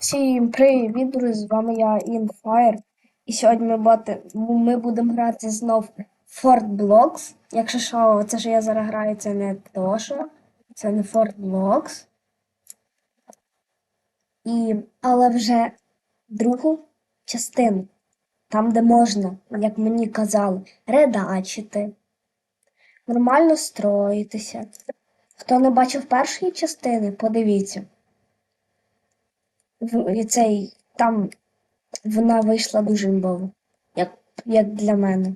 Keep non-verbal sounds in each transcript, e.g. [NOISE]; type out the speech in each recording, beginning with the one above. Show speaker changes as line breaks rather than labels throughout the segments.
Всім привіт, друзі! З вами я InFire. І сьогодні ми, бати, ми будемо грати знов Fort Blocks. Якщо що, це що я зараз граю, це не Тоша, це не Fort Blocks. І, але вже другу частину, там, де можна, як мені казали, редачити, нормально строїтися. Хто не бачив першої частини, подивіться в цей там вона вийшла дуже імбово, як, як для мене.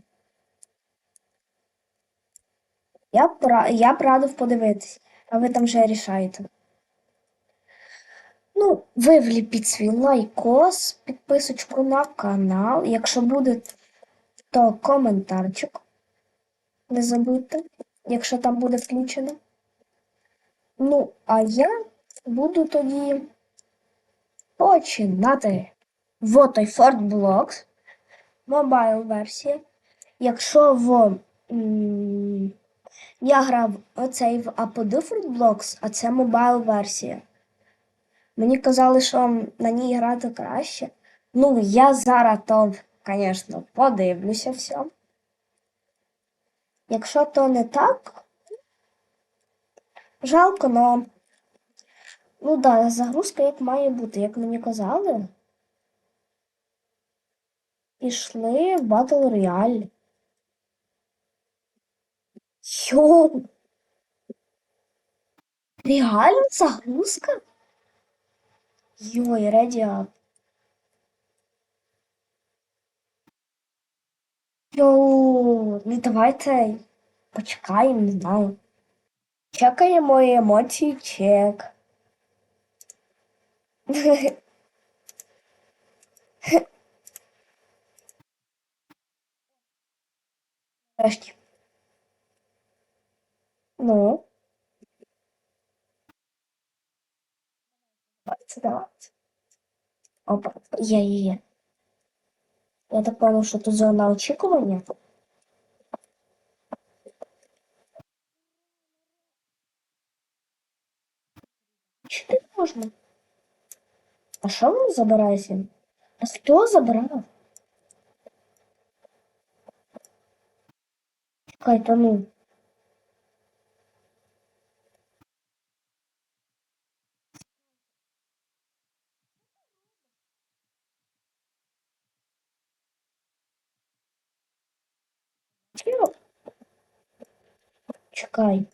Я б, я б радив подивитись, а ви там вже рішаєте. Ну, ви вліпіть свій лайкос, підписочку на канал. Якщо буде, то коментарчик. Не забудьте, якщо там буде включено. Ну, а я буду тоді починати. Вот той Fort Blocks. Мобайл версія. Якщо в. м, Я грав оцей в APD Fort Blocks, а це мобайл версія. Мені казали, що на ній грати краще. Ну, я зараз то, звісно, подивлюся все. Якщо то не так, жалко, но. Ну да, загрузка як має бути, як мені казали. Пішли в Battle Royale. Йоу! Реально загрузка? Йой, ready. Йоу, ну давайте почекаємо, не знаю. Чекаємо емоції чек. Нарешті. Ну. Давайте, давайте. Опа, є, є, є. Я так понял, що тут зона очікування. Чи не можна? А що він забирається? А хто забирав? Чекай, та ну. Чекай.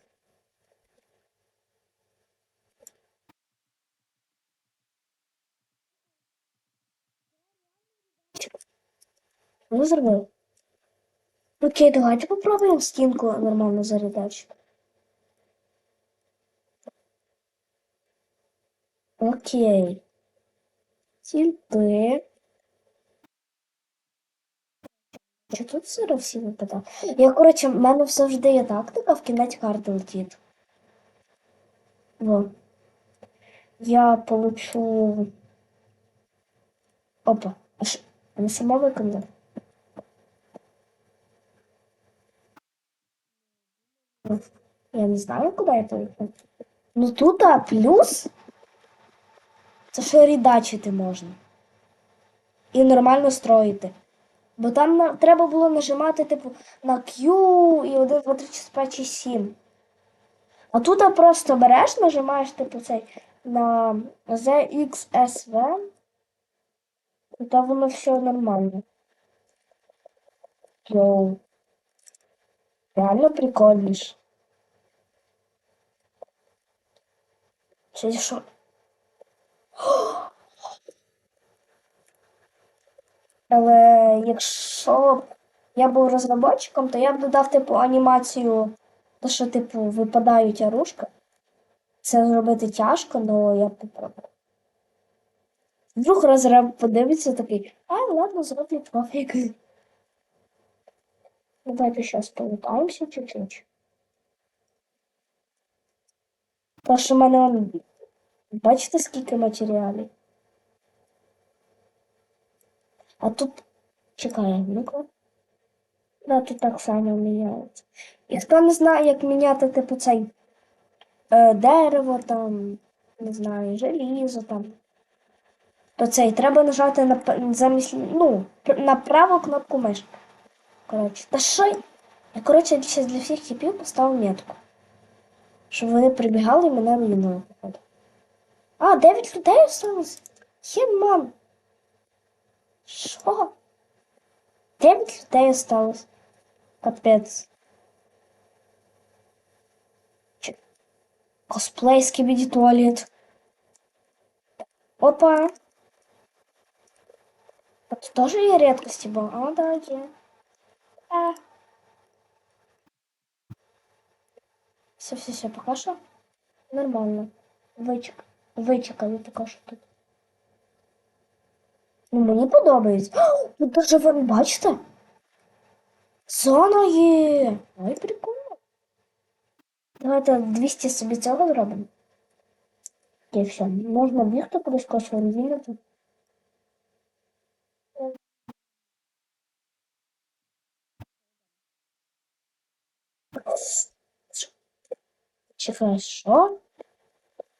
Ну, зробив. Окей, давайте попробуємо стінку нормально зарядати. Окей. Тільти. Чи тут сиро всі випадає? Я, коротше, в мене завжди є тактика в кінець карти летить. Во. Я получу. Опа. А що? Вона сама виконала. Я не знаю, куди я поїхав. Ну тут а, плюс. Це що рідачити можна. І нормально строїти. Бо там на, треба було нажимати, типу, на Q і 1, 2, 3, 4, 5, 6, 7. А тут просто береш, нажимаєш, типу, цей на ZXSV, і там воно все нормально. Йоу. Реально прикольніше. Це що? [GASPS] Але якщо я був розробником, то я б додав типу анімацію, то що, типу, випадають оружка. Це зробити тяжко, але я б попробував. Вдруг розраб подивиться такий, а ладно, зроблю пофіг. Давайте зараз полутаємося чуть-чуть. Тому що мене он, бачите, скільки матеріалів? А тут чекай, ну-ка. Да, тут так само міняється. І хто не знає, як міняти, типу, цей е, дерево там, не знаю, желізо там. то цей треба нажати на замість ну, на праву кнопку мишки. Коротше, та що? я- Я, коротше, ще для всіх типів поставив метку. Щоб вони прибігали і мене руйнували, походу. А, 9 людей осталось. Єман. Що? 9 людей осталось. Капець. Чи- Косплей скибіді туалет. Опа. А тут тоже є редкості були? А, да, є. А. Все, все, все, пока що нормально. Вичек. Вичекали поки що тут. Ну, мені подобається. О, Тут даже ви бачите? Зона є. Ой, прикольно. Давайте 200 собі цього зробимо. І все. Можна бігти кудись когось вирізати. Чекай, що?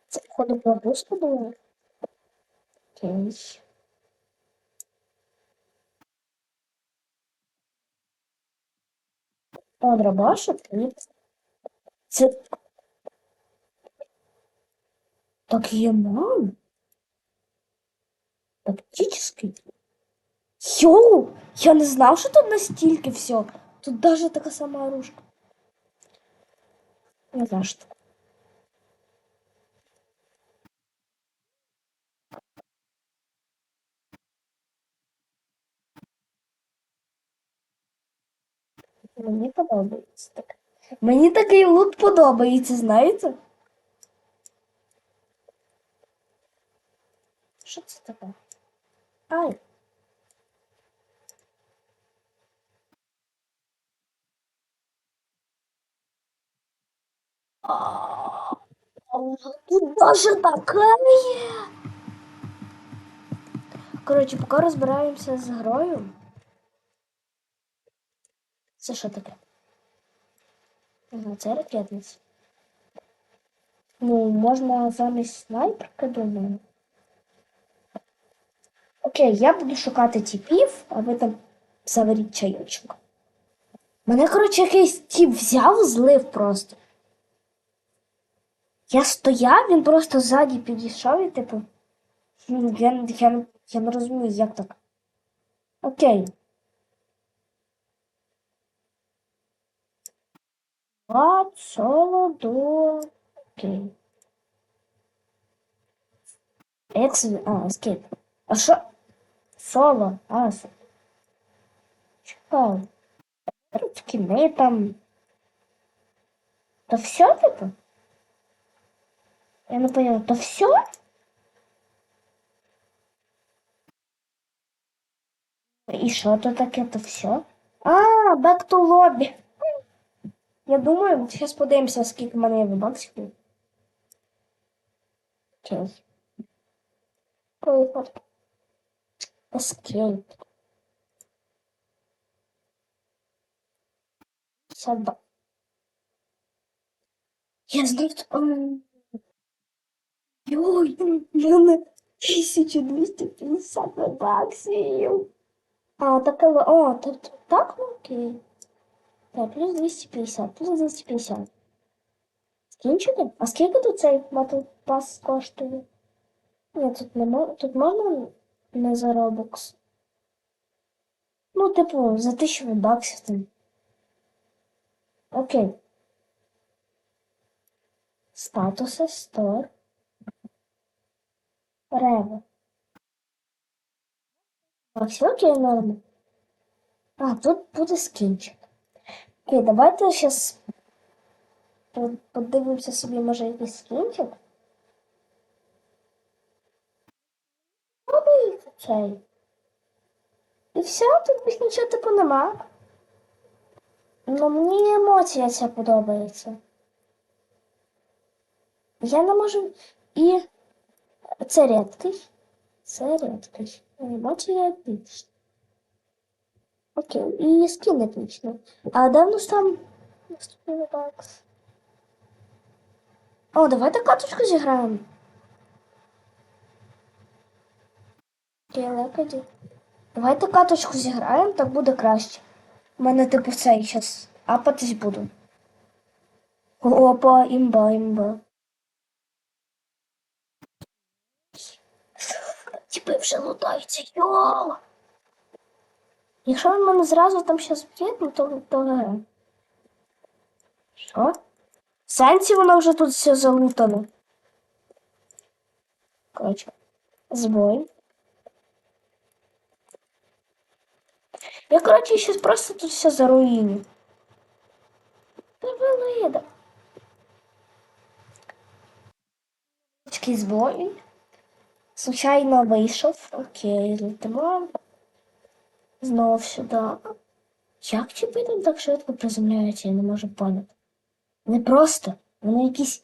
Це походу пропуск було? Окей. О, дробашик? Ні. Це... Так Яман? Тактический? Йоу! Я не знав, що тут настільки все. Тут даже така сама оружка. Не знаю, що. Мені подобається так. Мені такий лут подобається, знаєте? Що це таке? Ай. Тут даже така є. Коротше, поки розбираємося з грою. Це що таке? Це ракетниця. Ну, можна замість снайперки, думаю. Окей, я буду шукати типів, а ви там заваріть чайочок. Мене, коротше, якийсь тіп взяв, злив просто. Я стояв, він просто ззаді підійшов і, типу. ну, Я, я, я, не розумію, як так. Окей. What соло до окей. Екс... А, ескейп. А що? Соло. А, со... Чекай. Ручки не там. То все, типу? Я не поняла, то все? І що то таке, то все? А, back to lobby. Я думаю, зараз подивимося, скільки в мене є баксів. Окей. Поїхали. Escape. Сяда. Я знаю, Йой, в мене 1250 баксів. А, так, о, тут так, ну окей. Так, плюс 250, плюс 250. Скінчити? А скільки тут цей Battle Pass коштує? Ні, тут не мо- тут можна не за Robux. Ну, типу, за 1000 баксів там. Окей. Статуси, стор. Рево. А все окей, норма. А, тут буде скінчик. Окей, давайте зараз подивимося собі, може, якийсь скінчик. Цей. І все, тут більш нічого типу нема. Ну, мені емоція ця подобається. Я не можу. І це рідкий. Це рідкий. Емоція епічна. Окей, і скін епічний. А де в нас там наступний бакс? О, давайте каточку зіграємо. Окей, лекаді. Давайте каточку зіграємо, так буде краще. У мене типу цей щас апатись буду. Опа, імба, імба. Типи вже лутаються, йоу! Якщо він мене зразу там щас б'є, ну то, то гра. Що? В сенсі воно вже тут все залутано. Коротше, збой. Я, коротше, щас просто тут все заруїню. Велида. Такий збой. Случайно вийшов. Окей, летимо. Знов сюди. Як ті там так швидко приземляються, я не можу поняти. Не просто. Вони якісь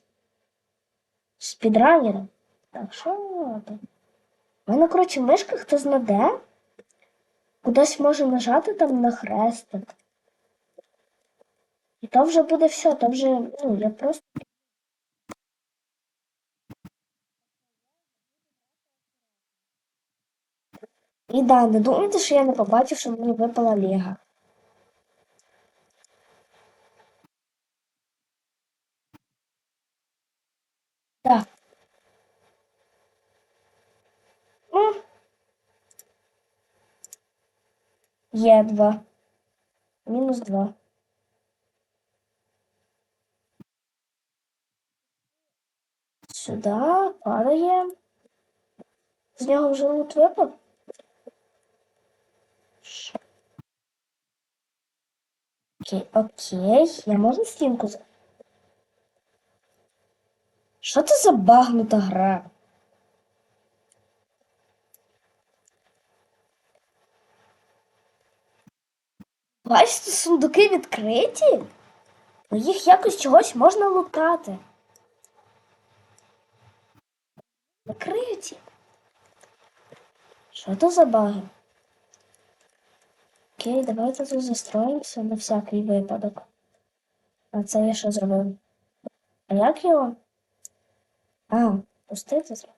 спідранери. Так, що там? У мене, коротше, мишка хто знаде. Кудись може нажати там на хрестик. І то вже буде все, то вже, ну, я просто. І да, не думайте, що я не побачив, що мені випала Лего. Так. М. Є два. Мінус два. Сюди падає. З нього вже лут випав. Окей, окей. Я можу стінку за. Що це за багнута гра? Бачите, сундуки відкриті? Ну, Їх якось чогось можна лутати. Закриті. Що це за баги? Окей, давайте тут застроїмося на всякий випадок. А це я що зробив? А як його? А, пустити зробив.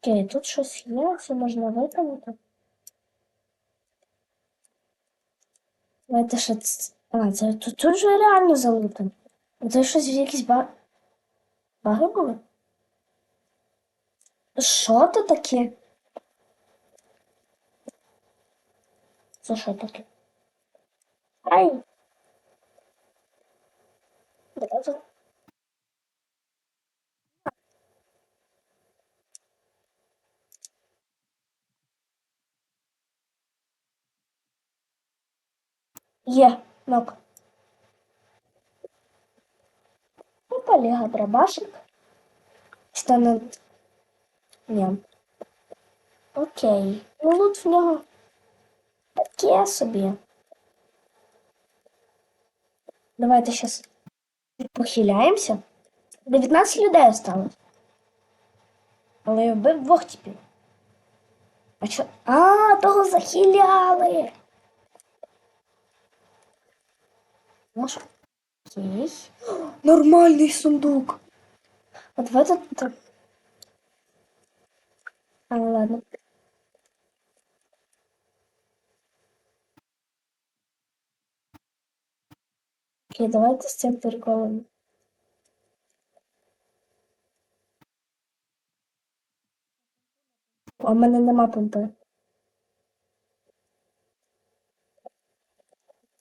Окей, тут щось є, це можна виконати. Давайте ще А, це тут, тут же реально залутано. Це щось якісь ба... баги були? Що це таке? Це що таке? Ай! Є, нок. Опа, Лего дробашик. Стане. Ні. Окей. Ну лут в нього таке собі. Давайте зараз похиляємося. 19 людей осталось. Але я вбив двох типів. А що? А, того захиляли. Може. Окей. Нормальний сундук. А давайте так. А, ну ладно. Окей, давайте з цим приколом. А в мене нема помпи.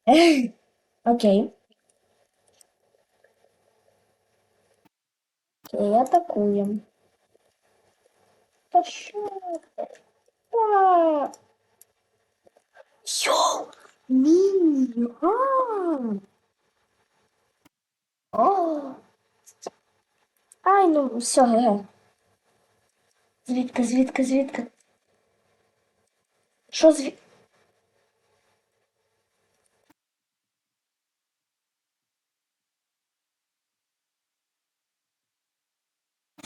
[LAUGHS] Окей. Окей, атакуємо. Та що? ти? А! Йоу! Мініган! О! [GASPS] Ай, ну все, ге. Звідки, звідки, звідки? Що звід...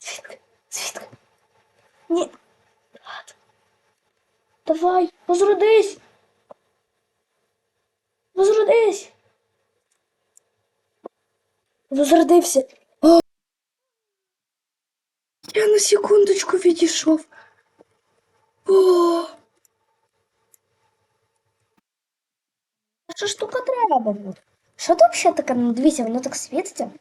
Звідки? Звідки? Ні. Ладно. Давай, возродись! Возродись! Возродився. О! Я на секундочку відійшов. О! Що штука треба? Що тут ще таке? Ну дивіться, воно так світиться.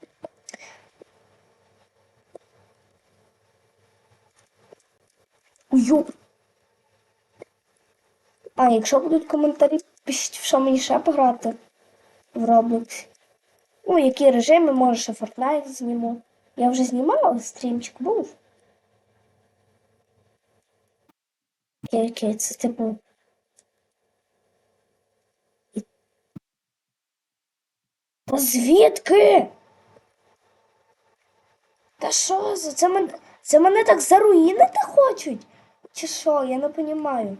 Ую. А, якщо будуть коментарі, пишіть, що мені ще пограти в Roblox. Ну, які режими, може ще Fortnite зніму. Я вже знімала, стрімчик був. Окей, окей, це типу. Та звідки? Та що за це мене. Це мене так заруїнити хочуть? Чи що? Я не розумію.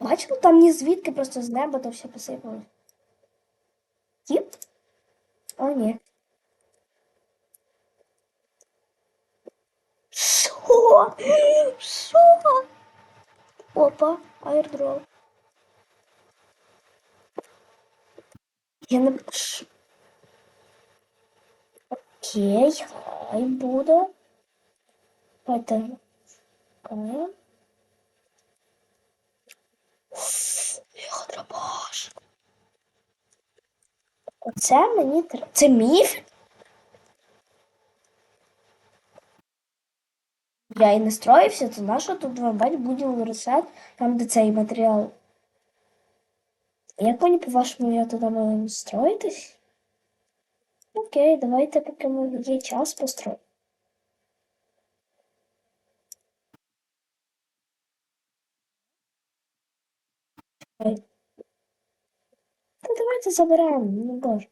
Бачив, там ні звідки, просто з неба то все посипалось. О, ні. Що? Що? Опа, аірдроп. Я не... Окей, хай буде. Давайте. Окей. Його драбаш. Оце мені треба. Це міф? Я і не строївся, то нащо тут вибать будемо ресет, там де цей матеріал. Як мені по-вашому я туди маю строїтись? Окей, давайте, поки є час построїмо. Ой. Заберемо, ну боже.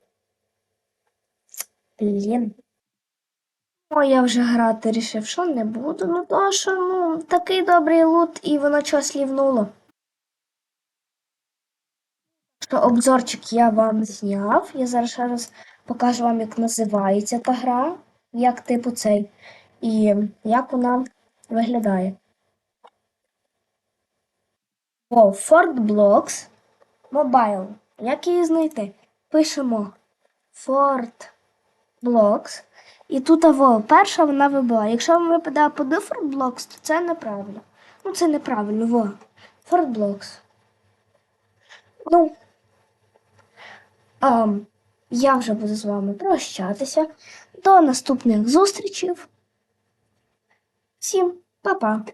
Блін. О, я вже грати рішив, що не буду. Ну то що, ну, такий добрий лут, і воно чогось лівнуло. Що обзорчик я вам зняв. Я зараз ще раз покажу вам, як називається та гра, як типу цей, і як вона виглядає. О, Fort Blocks Mobile. Як її знайти? Пишемо Fort Blocks. І тут аво, перша вона вибила. Якщо вам випадає по Fort Blocks, то це неправильно. Ну, це неправильно, во. Fort Blocks. Ну, а, я вже буду з вами прощатися. До наступних зустрічей. Всім па-па!